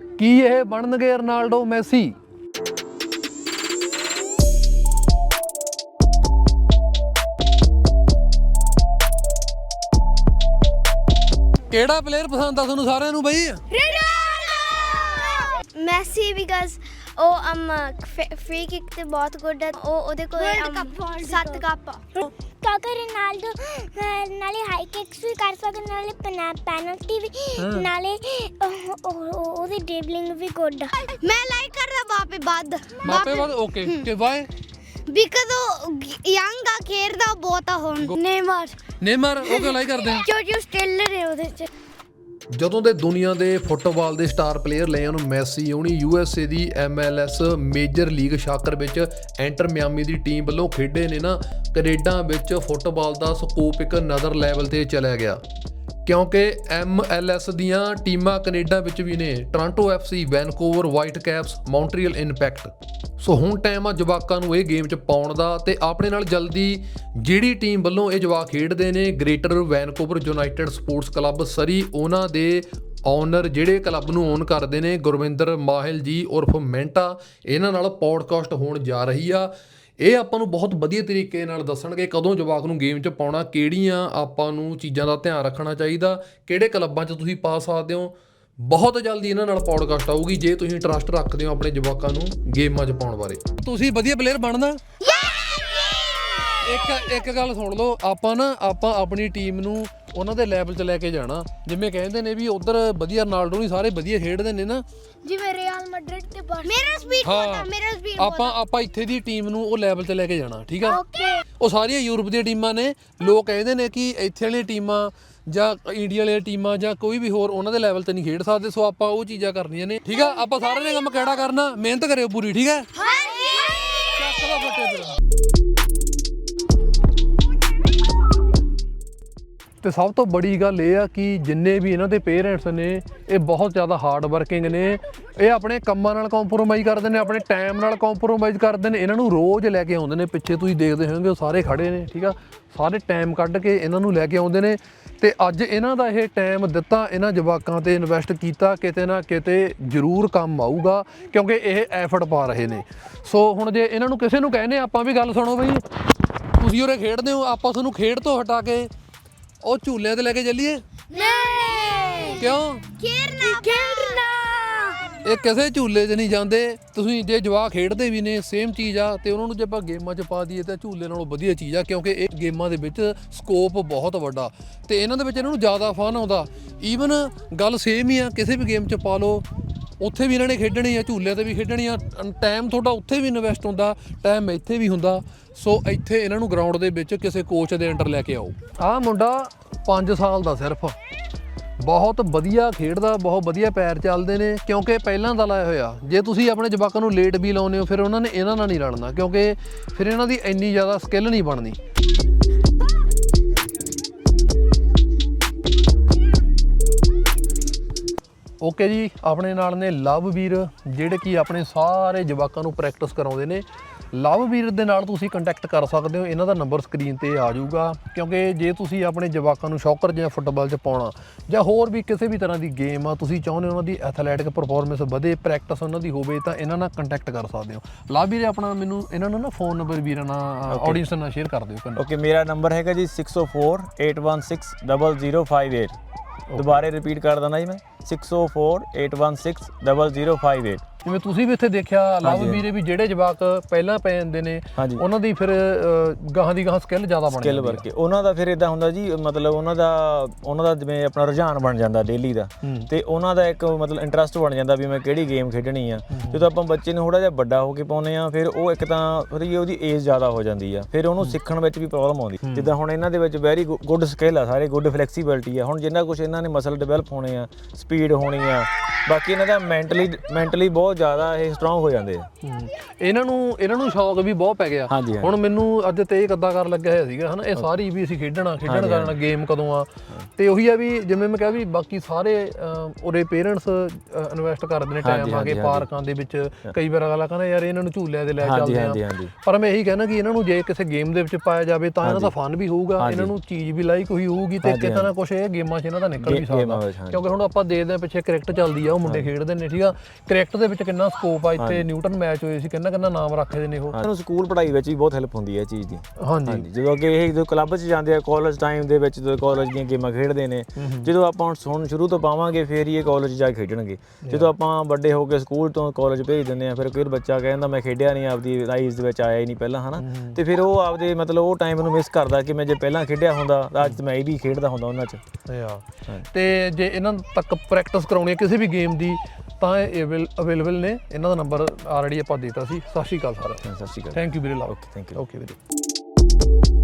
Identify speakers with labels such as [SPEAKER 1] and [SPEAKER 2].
[SPEAKER 1] ਕੀ ਇਹ ਬਣਨਗੇ Ronaldo Messi? ਕਿਹੜਾ ਪਲੇਅਰ ਪਸੰਦ ਆ ਤੁਹਾਨੂੰ ਸਾਰਿਆਂ ਨੂੰ ਬਈ?
[SPEAKER 2] ਮੈਸੀ ਬਿਕਾਜ਼ ਉਹ ਅਮ ਫ੍ਰੀ ਕਿਕ ਤੇ ਬਹੁਤ ਗੁੱਡ ਹੈ। ਉਹ ਉਹਦੇ ਕੋਲ um, ਸੱਤ ਕੱਪ
[SPEAKER 3] ਕਿਉਂਕਿ ਰੋਨਾਲਡੋ ਨਾਲੇ ਹਾਈ ਕਿਕਸ ਵੀ ਕਰ ਸਕਦਾ ਨਾਲੇ ਪੈਨਲਟੀ ਵੀ। ਨਾਲੇ ਉਹ- ਉਹ- ਉਹ- ਉਹਦੀ ਡ੍ਰਿਬਲਿੰਗ ਵੀ ਗੁੱਡ
[SPEAKER 2] ਮੈਂ ਲਾਈਕ ਕਰਦਾ ਬਾਪੇ ਵੱਧ।
[SPEAKER 1] ਮਾਪੇ ਬਾਦ ਓਕੇ ਕਿ ਵਾਏ
[SPEAKER 2] ਬਿਕਾਜ਼ ਉਹ ਯੰਗ ਆ ਖੇਡਦਾ ਬਹੁਤ ਆ ਹੁਣ। ਨੇਮਰ।
[SPEAKER 1] ਨੇਮਰ ਉਹ ਕਿਉਂ ਲਾਈਕ ਕਰਦੇ ਆ।
[SPEAKER 2] ਕਿਉਂਕਿ ਉਹ ਸਟਿਲਰ ਹੈ ਉਹਦੇ ਚ।
[SPEAKER 1] ਜਦੋਂ ਦੇ ਦੁਨੀਆ ਦੇ ਫੁੱਟਬਾਲ ਦੇ ਸਟਾਰ ਪਲੇਅਰ ਲਿਆਨ ਮੈਸੀ, ਉਹਨੀ ਯੂਐਸਏ ਦੀ ਐਮਐਲਐਸ ਮੇਜਰ ਲੀਗ ਸ਼ਾਕਰ ਵਿੱਚ ਐਂਟਰ ਮਿਆਮੀ ਦੀ ਟੀਮ ਵੱਲੋਂ ਖੇਡੇ ਨੇ ਨਾ, ਕੈਨੇਡਾ ਵਿੱਚ ਫੁੱਟਬਾਲ ਦਾ ਸਕੋਪ ਇੱਕ ਨਦਰ ਲੈਵਲ ਤੇ ਚਲਾ ਗਿਆ। ਕਿਉਂਕਿ ਐਮਐਲਐਸ ਦੀਆਂ ਟੀਮਾਂ ਕੈਨੇਡਾ ਵਿੱਚ ਵੀ ਨੇ, Toronto FC Vancouver, Whitecaps, Montreal Impact. So ਹੁਣ ਟਾਈਮ ਆ ਜਵਾਕਾਂ ਨੂੰ ਇਹ ਗੇਮ 'ਚ ਪਾਉਣ ਦਾ ਤੇ ਆਪਣੇ ਨਾਲ ਜਲਦੀ ਜਿਹੜੀ ਟੀਮ ਵੱਲੋਂ ਇਹ ਜਵਾਕ ਖੇਡਦੇ ਨੇ Greater Vancouver United Sports Club Surrey, ਉਹਨਾਂ ਦੇ ਓਨਰ ਜਿਹੜੇ ਕਲੱਬ ਨੂੰ ਓਨ ਕਰਦੇ ਨੇ, ਗੁਰਵਿੰਦਰ ਮਾਹਿਲ ਜੀ ਉਰਫ ਮੈਂਟਾ ਇਹਨਾਂ ਨਾਲ ਪੌਡਕਾਸਟ ਹੋਣ ਜਾ ਰਹੀ ਆ। ਇਹ ਆਪਾਂ ਨੂੰ ਬਹੁਤ ਵਧੀਆ ਤਰੀਕੇ ਨਾਲ ਦੱਸਣਗੇ ਕਦੋਂ ਜਵਾਕ ਨੂੰ ਗੇਮ 'ਚ ਪਾਉਣਾ ਕਿਹੜੀਆਂ ਆਪਾਂ ਨੂੰ ਚੀਜ਼ਾਂ ਦਾ ਧਿਆਨ ਰੱਖਣਾ ਚਾਹੀਦਾ ਕਿਹੜੇ ਕਲੱਬਾਂ 'ਚ ਤੁਸੀਂ ਪਾ ਸਕਦੇ ਹੋ। ਬਹੁਤ ਜਲਦੀ ਇਹਨਾਂ ਨਾਲ ਪੌਡਕਾਸਟ ਆਊਗੀ ਜੇ ਤੁਸੀਂ ਇੰਟਰਸਟ ਰੱਖਦੇ ਹੋ ਆਪਣੇ ਜਵਾਕਾਂ ਨੂੰ ਗੇਮਾਂ 'ਚ ਪਾਉਣ ਬਾਰੇ। ਤੁਸੀਂ ਵਧੀਆ ਪਲੇਅਰ ਬਣਨਾ। ਇੱਕ ਇੱਕ ਗੱਲ ਸੁਣ ਲਓ ਆਪਾਂ ਨਾ ਆਪਾਂ ਆਪਣੀ ਟੀਮ ਨੂੰ ਉਹਨਾਂ ਦੇ ਲੈਵਲ 'ਚ ਲੈ ਕੇ ਜਾਣਾ। ਜਿਵੇਂ ਕਹਿੰਦੇ ਨੇ ਵੀ ਉਧਰ ਵਧੀਆ ਰੋਨਾਲਡੋ ਨਹੀਂ ਸਾਰੇ ਵਧੀਆ ਖੇਡਦੇ ਨੇ ਨਾ।
[SPEAKER 2] ਜਿਵੇਂ ਰੀਅਲ ਮੈਡਰਿਡ ਤੇ ਬਾਰ ਮੇਰਾ ਸਪੀਡ ਆ ਮੇਰਾ ਸਪੀਡ
[SPEAKER 1] ਆਪਾਂ ਆਪਾਂ ਇੱਥੇ ਦੀ ਟੀਮ ਨੂੰ ਉਹ ਲੈਵਲ 'ਤੇ ਲੈ ਕੇ ਜਾਣਾ ਠੀਕ ਆ? ਉਹ ਸਾਰੀਆਂ ਯੂਰਪ ਦੀਆਂ ਟੀਮਾਂ ਨੇ। ਲੋਕ ਕਹਿੰਦੇ ਨੇ ਕਿ ਇੱਥੇ ਵਾਲੀਆਂ ਟੀਮਾਂ ਜਾਂ ਇੰਡੀਆ ਵਾਲੀਆਂ ਟੀਮਾਂ ਜਾਂ ਕੋਈ ਵੀ ਹੋਰ ਉਹਨਾਂ ਦੇ ਲੈਵਲ ਤੇ ਨਹੀਂ ਖੇਡ ਸਕਦੇ ਸੋ ਆਪਾਂ ਉਹ ਚੀਜ਼ਾਂ ਕਰਨੀਆਂ ਨੇ ਠੀਕ ਆ? ਆਪਾਂ ਸਾਰਿਆਂ ਨੇ ਕੰਮ ਕਿਹੜਾ ਕਰਨਾ? ਮਿਹਨਤ ਕਰਿਓ ਪੂਰੀ ਠੀਕ ਹੈ? ਚੱਕ ਦਾ ਫੱਟੇ ਤੇਰਾ ਤੇ ਸਭ ਤੋਂ ਬੜੀ ਗੱਲ ਇਹ ਆ ਕਿ ਜਿੰਨੇ ਵੀ ਇਹਨਾਂ ਦੇ ਪੇਰੈਂਟਸ ਨੇ, ਇਹ ਬਹੁਤ ਜ਼ਿਆਦਾ ਹਾਰਡ ਵਰਕਿੰਗ ਨੇ। ਇਹ ਆਪਣੇ ਕੰਮਾਂ ਨਾਲ ਕੰਪਰੋਮਾਈਜ਼ ਕਰਦੇ ਨੇ, ਆਪਣੇ ਟਾਈਮ ਨਾਲ ਕੰਪਰੋਮਾਈਜ਼ ਕਰਦੇ ਨੇ। ਇਹਨਾਂ ਨੂੰ ਰੋਜ਼ ਲੈ ਕੇ ਆਉਂਦੇ ਨੇ। ਪਿੱਛੇ ਤੁਸੀਂ ਦੇਖਦੇ ਹੋਵੋਗੇ, ਉਹ ਸਾਰੇ ਖੜੇ ਨੇ, ਠੀਕ ਆ? ਸਾਰੇ ਟਾਈਮ ਕੱਢ ਕੇ ਇਹਨਾਂ ਨੂੰ ਲੈ ਕੇ ਆਉਂਦੇ ਨੇ। ਤੇ ਅੱਜ ਇਹਨਾਂ ਦਾ ਇਹ ਟਾਈਮ ਦਿੱਤਾ, ਇਹਨਾਂ ਜਵਾਕਾਂ ਤੇ ਇਨਵੈਸਟ ਕੀਤਾ, ਕਿਤੇ ਨਾ ਕਿਤੇ ਜ਼ਰੂਰ ਕੰਮ ਆਊਗਾ, ਕਿਉਂਕਿ ਇਹ ਐਫਰਟ ਪਾ ਰਹੇ ਨੇ। ਸੋ ਹੁਣ ਜੇ ਇਹਨਾਂ ਨੂੰ ਕਿਸੇ ਨੂੰ ਕਹਿੰਦੇ, ਆਪਾਂ ਵੀ ਗੱਲ ਸੁਣੋ ਬਈ। ਤੁਸੀਂ ਉਰੇ ਖੇਡਦੇ ਹੋ, ਆਪਾਂ ਤੁਹਾਨੂੰ ਖੇਡ ਤੋਂ ਹਟਾ ਕੇ ਉਹ ਝੂਲਿਆਂ ਤੇ ਲੈ ਕੇ ਚੱਲੀਏ?
[SPEAKER 2] ਨਹੀਂ।
[SPEAKER 1] ਕਿਉਂ?
[SPEAKER 2] ਖੇਡਣਾ ਖੇਡਣਾ।
[SPEAKER 1] ਇਹ ਕਿਸੇ ਝੂਲੇ 'ਚ ਨਹੀਂ ਜਾਂਦੇ। ਤੁਸੀਂ ਜੇ ਜਵਾਕ ਖੇਡਦੇ ਵੀ ਨੇ ਸੇਮ ਚੀਜ਼ ਆ ਤੇ ਉਹਨਾਂ ਨੂੰ ਜੇ ਆਪਾਂ ਗੇਮਾਂ 'ਚ ਪਾ ਦਈਏ ਤਾਂ ਝੂਲੇ ਨਾਲੋਂ ਵਧੀਆ ਚੀਜ਼ ਆ ਕਿਉਂਕਿ ਇਹ ਗੇਮਾਂ ਦੇ ਵਿੱਚ ਸਕੋਪ ਬਹੁਤ ਵੱਡਾ। ਤੇ ਇਹਨਾਂ ਦੇ ਵਿੱਚ ਇਹਨਾਂ ਨੂੰ ਜ਼ਿਆਦਾ ਫਨ ਆਉਂਦਾ। ਈਵਨ ਗੱਲ ਸੇਮ ਹੀ ਆ ਕਿਸੇ ਵੀ ਗੇਮ 'ਚ ਪਾ ਲਓ ਉੱਥੇ ਵੀ ਇਹਨਾਂ ਨੇ ਖੇਡਣੀ ਆ, ਝੂਲਿਆਂ ਤੇ ਵੀ ਖੇਡਣੀ ਆ ਟਾਈਮ ਤੁਹਾਡਾ ਉੱਥੇ ਵੀ ਇਨਵੈਸਟ ਹੁੰਦਾ ਟਾਈਮ ਇੱਥੇ ਵੀ ਹੁੰਦਾ। ਸੋ ਇੱਥੇ ਇਹਨਾਂ ਨੂੰ ਗਰਾਊਂਡ ਦੇ ਵਿੱਚ ਕਿਸੇ ਕੋਚ ਦੇ ਅੰਡਰ ਲੈ ਕੇ ਆਓ। ਆਹ ਮੁੰਡਾ 5 ਸਾਲ ਦਾ ਸਿਰਫ। ਬਹੁਤ ਵਧੀਆ ਖੇਡਦਾ, ਬਹੁਤ ਵਧੀਆ ਪੈਰ ਚੱਲਦੇ ਨੇ, ਕਿਉਂਕਿ ਪਹਿਲਾਂ ਦਾ ਲਾਇਆ ਹੋਇਆ। ਜੇ ਤੁਸੀਂ ਆਪਣੇ ਜਵਾਕਾਂ ਨੂੰ ਲੇਟ ਵੀ ਲਾਉਨੇ ਹੋ, ਫਿਰ ਉਹਨਾਂ ਨੇ ਇਹਨਾਂ ਨਾਲ ਨਹੀਂ ਰਲਣਾ, ਕਿਉਂਕਿ ਫਿਰ ਇਹਨਾਂ ਦੀ ਇੰਨੀ ਜ਼ਿਆਦਾ ਸਕਿੱਲ ਨਹੀਂ ਬਣਨੀ। ਓਕੇ ਜੀ ਆਪਣੇ ਨਾਲ ਨੇ ਲਵਵੀਰ ਜਿਹੜੇ ਕਿ ਆਪਣੇ ਸਾਰੇ ਜਵਾਕਾਂ ਨੂੰ ਪ੍ਰੈਕਟਿਸ ਕਰਾਉਂਦੇ ਨੇ। ਲਵਵੀਰ ਦੇ ਨਾਲ ਤੁਸੀਂ ਕੰਟੈਕਟ ਕਰ ਸਕਦੇ ਹੋ ਇਹਨਾਂ ਦਾ ਨੰਬਰ ਸਕਰੀਨ ਤੇ ਆ ਜਾਊਗਾ। ਕਿਉਂਕਿ ਜੇ ਤੁਸੀਂ ਆਪਣੇ ਜਵਾਕਾਂ ਨੂੰ ਸ਼ੌਕਰ ਜਾਂ ਫੁੱਟਬਾਲ 'ਚ ਪਾਉਣਾ ਜਾਂ ਹੋਰ ਵੀ ਕਿਸੇ ਵੀ ਤਰ੍ਹਾਂ ਦੀ ਗੇਮ ਆ ਤੁਸੀਂ ਚਾਹੁੰਦੇ ਹੋ ਉਹਨਾਂ ਦੀ ਐਥਲੈਟਿਕ ਪਰਫਾਰਮੈਂਸ ਵਧੇ ਪ੍ਰੈਕਟਿਸ ਉਹਨਾਂ ਦੀ ਹੋਵੇ ਤਾਂ ਇਹਨਾਂ ਨਾਲ ਕੰਟੈਕਟ ਕਰ ਸਕਦੇ ਹੋ। ਲਵਵੀਰ ਆਪਣਾ ਮੈਨੂੰ ਇਹਨਾਂ ਨੂੰ ਨਾ ਫੋਨ ਨੰਬਰ ਵੀਰਾਂ ਨਾਲ ਆਡੀਅנס ਨਾਲ ਸ਼ੇਅਰ ਕਰ ਦਿਓ
[SPEAKER 4] ਓਕੇ ਮੇਰਾ ਨੰਬਰ ਹੈਗਾ ਜੀ 6048160058 ਦੁਬਾਰੇ ਰਿਪੀਟ ਕਰ ਦਿੰਦਾ ਜੀ ਮੈਂ। 6048160058
[SPEAKER 1] ਜਿਵੇਂ ਤੁਸੀਂ ਵੀ ਇੱਥੇ ਦੇਖਿਆ ਲਵਵੀਰੇ ਵੀ ਜਿਹੜੇ ਜਵਾਕ ਪਹਿਲਾਂ ਪੈ ਜਾਂਦੇ ਨੇ
[SPEAKER 4] ਹਾਂਜੀ।
[SPEAKER 1] ਉਹਨਾਂ ਦੀ ਫਿਰ ਅ, ਗਾਹਾਂ ਦੀ ਗਾਹਾਂ ਸਕਿੱਲ ਜ਼ਿਆਦਾ ਬਣ
[SPEAKER 4] ਸਕਿੱਲ
[SPEAKER 1] ਜਾਂਦੀ
[SPEAKER 4] ਵਰਕ ਉਹਨਾਂ ਦਾ ਫਿਰ ਇਦਾਂ ਹੁੰਦਾ ਜੀ ਮਤਲਬ ਉਹਨਾਂ ਦਾ ਉਹਨਾਂ ਦਾ ਜਿਵੇਂ ਆਪਣਾ ਰੁਝਾਨ ਬਣ ਜਾਂਦਾ ਡੇਲੀ ਦਾ
[SPEAKER 1] ਹੂੰ।
[SPEAKER 4] ਤੇ ਉਹਨਾਂ ਦਾ ਇੱਕ ਮਤਲਬ ਇੰਟਰਸਟ ਬਣ ਜਾਂਦਾ ਵੀ ਮੈਂ ਕਿਹੜੀ ਗੇਮ ਖੇਡਣੀ ਆ ਜਦੋਂ ਆਪਾਂ ਬੱਚੇ ਨੂੰ ਥੋੜਾ ਜਿਹਾ ਵੱਡਾ ਹੋ ਕੇ ਪਾਉਨੇ ਆ ਫਿਰ ਉਹ ਇੱਕ ਤਾਂ ਥੋੜੀ ਉਹਦੀ ਏਜ ਜ਼ਿਆਦਾ ਹੋ ਜਾਂਦੀ ਆ ਫਿਰ ਉਹਨੂੰ ਸਿੱਖਣ ਵਿੱਚ ਵੀ ਪ੍ਰੋਬਲਮ ਆਉਂਦੀ ਜਿੱਦਾਂ ਹੁਣ ਇਹਨਾਂ ਦੇ ਵਿੱਚ ਵੈਰੀ ਗੁੱਡ ਸਕਿੱਲ ਆ ਸਾਰੇ ਗੁੱਡ ਫਲੈਕਸੀਬਿਲਟੀ ਆ ਹੁਣ ਜਿੰਨਾ ਕੁਝ ਇਹਨਾਂ ਨੇ ਮਸਲ ਡਿਵੈਲਪ ਹੋਣੇ ਆ ਸਪੀਡ ਹੋਣੀ ਆ। ਬਾਕੀ ਇਹਨਾਂ ਦਾ ਮੈਂਟਲੀ ਮੈਂਟਲੀ ਬਹੁਤ ਜ਼ਿਆਦਾ ਇਹ ਸਟਰੋਂਗ ਹੋ ਜਾਂਦੇ ਆ।
[SPEAKER 1] ਇਹਨਾਂ ਨੂੰ ਇਹਨਾਂ ਨੂੰ ਸ਼ੌਕ ਵੀ ਬਹੁਤ ਪੈ ਗਿਆ।
[SPEAKER 4] ਹਾਂਜੀ, ਹਾਂਜੀ।
[SPEAKER 1] ਹੁਣ ਮੈਨੂੰ ਅੱਜ ਤੇ ਇਹ ਕੱਦਾ ਕਰ ਲੱਗਿਆ ਹੋਇਆ ਸੀਗਾ ਹਨਾ। ਇਹ ਸਾਰੀ ਵੀ ਅਸੀਂ ਖੇਡਣਾ ਖੇਡਣ ਕਰਨਾ ਗੇਮ ਕਦੋਂ ਆ। ਤੇ ਉਹੀ ਆ ਵੀ ਜਿਵੇਂ ਮੈਂ ਕਿਹਾ ਵੀ ਬਾਕੀ ਸਾਰੇ ਉਰੇ ਪੇਰੈਂਟਸ ਇਨਵੈਸਟ ਕਰਦੇ ਨੇ
[SPEAKER 4] ਹਾਂਜੀ,
[SPEAKER 1] ਟਾਈਮ ਆ ਕੇ
[SPEAKER 4] ਹਾਂਜੀ,
[SPEAKER 1] ਪਾਰਕਾਂ ਦੇ ਵਿੱਚ। ਕਈ ਵਾਰ ਅਗਲਾ ਕਹਿੰਦਾ ਯਾਰ ਇਹਨਾਂ ਨੂੰ ਝੂਲਿਆਂ ਤੇ ਲੈ
[SPEAKER 4] ਹਾਂਜੀ,
[SPEAKER 1] ਚੱਲਦੇ ਆ।
[SPEAKER 4] ਹਾਂਜੀ।
[SPEAKER 1] ਪਰ ਮੈਂ ਇਹੀ ਕਹਿਣਾ ਕਿ ਇਹਨਾਂ ਨੂੰ ਜੇ ਕਿਸੇ ਗੇਮ ਦੇ ਵਿੱਚ ਪਾਇਆ ਜਾਵੇ ਤਾਂ ਇਹਨਾਂ ਦਾ ਫਨ ਵੀ ਹੋਊਗਾ।
[SPEAKER 4] ਹਾਂਜੀ।
[SPEAKER 1] ਇਹਨਾਂ ਨੂੰ ਚੀਜ਼ ਵੀ ਲਾਈਕ ਹੋਈ ਹੋਊਗੀ ਤੇ
[SPEAKER 4] ਹਾਂਜੀ,
[SPEAKER 1] ਕਿਤੇ ਨਾ ਕੁਛ ਇਹ ਗੇਮਾਂ 'ਚ ਇਹਨਾਂ ਦਾ ਨਿਕਲ ਵੀ
[SPEAKER 4] ਗੇ- ਗੇਮਾਂ
[SPEAKER 1] ਸਕਦਾ
[SPEAKER 4] ਵਿੱਚ, ਹਾਂਜੀ।
[SPEAKER 1] ਕਿਉਂਕਿ ਹੁਣ ਆਪਾਂ ਦੇ ਆ ਪਿੱਛੇ ਕ੍ਰਿਕਟ ਚੱਲਦੀ ਆ ਉਹ ਮੁੰਡੇ ਖੇਡਦੇ ਨੇ ਠੀਕ ਆ? ਕ੍ਰਿਕਟ ਦੇ ਵਿੱਚ ਕਿੰਨਾ ਸਕੋਪ ਆ ਇੱਥੇ ਨਿਊਟਨ ਮੈਚ ਹੋਏ ਸੀ ਕਿੰਨਾ ਕਿੰਨਾ ਨਾਮ ਰੱਖਦੇ ਨੇ ਉਹ।
[SPEAKER 4] ਸਾਨੂੰ ਸਕੂਲ ਪੜ੍ਹਾਈ ਵਿੱਚ ਵੀ ਬਹੁਤ ਹੈਲਪ ਹੁੰਦੀ ਹੈ ਇਹ ਚੀਜ਼ ਦੀ।
[SPEAKER 1] ਹਾਂਜੀ।
[SPEAKER 4] ਜਦੋਂ ਅੱਗੇ ਇਹ ਜਦੋਂ ਕਲੱਬ 'ਚ ਜਾਂਦੇ ਆ ਕਾਲਜ ਟਾਈਮ ਦੇ ਵਿੱਚ ਜਦੋਂ ਕਾਲਜ ਦੀਆਂ ਗੇਮਾਂ ਖੇਡਦੇ ਨੇ ਜਦੋਂ ਆਪਾਂ ਹੁਣ ਸੁਣ ਸ਼ੁਰੂ ਤੋਂ ਪਾਵਾਂਗੇ ਫਿਰ ਹੀ ਇਹ ਕਾਲਜ ਜਾ ਕੇ ਖੇਡਣਗੇ। ਜਦੋਂ ਆਪਾਂ ਵੱਡੇ ਹੋ ਕੇ ਸਕੂਲ ਤੋਂ ਕਾਲਜ ਭੇਜ ਦਿੰਦੇ ਆ ਫਿਰ ਕੋਈ ਬੱਚਾ ਕਹਿੰਦਾ ਮੈਂ ਖੇਡਿਆ ਨਹੀਂ ਆਪਦੀ ਲਾਈਫ ਦੇ ਵਿੱਚ ਆਇਆ ਹੀ ਨਹੀਂ ਪਹਿਲਾਂ ਹਨਾ? ਤੇ ਫਿਰ ਉਹ ਆਪਦੇ ਮਤਲਬ ਉਹ ਟਾਈਮ ਨੂੰ ਮਿਸ ਕਰਦਾ ਕਿ ਮੈਂ ਜੇ ਪਹਿਲਾਂ ਖੇਡਿਆ ਹੁੰਦਾ ਤਾਂ ਅੱਜ ਮੈਂ ਇਹ ਵੀ ਖੇਡਦਾ ਹੁੰਦਾ ਉਹਨਾਂ 'ਚ।
[SPEAKER 1] ਤੇ ਜੇ ਇਹਨਾਂ ਤੱਕ ਪ੍ਰੈਕਟਿਸ ਕਰਾਉਣੀ ਹੈ ਕਿਸੇ ਵੀ ਗੇਮ ਦੀ ਤਾਂ ਇਹ ਅਵੇਲੇਬਲ ਨੇ। ਇਹਨਾਂ ਦਾ ਨੰਬਰ ਆਲਰੇਡੀ ਆਪਾਂ ਦਿੱਤਾ ਸੀ। ਸਤਿ ਸ਼੍ਰੀ ਅਕਾਲ ਸਰ
[SPEAKER 4] ਸਤਿ ਸ਼੍ਰੀ ਅਕਾਲ।
[SPEAKER 1] ਥੈਂਕ ਯੂ ਵੀਰੇ
[SPEAKER 4] ਓਕੇ ਥੈਂਕ ਯੂ
[SPEAKER 1] ਓਕੇ ਵੀਰੇ।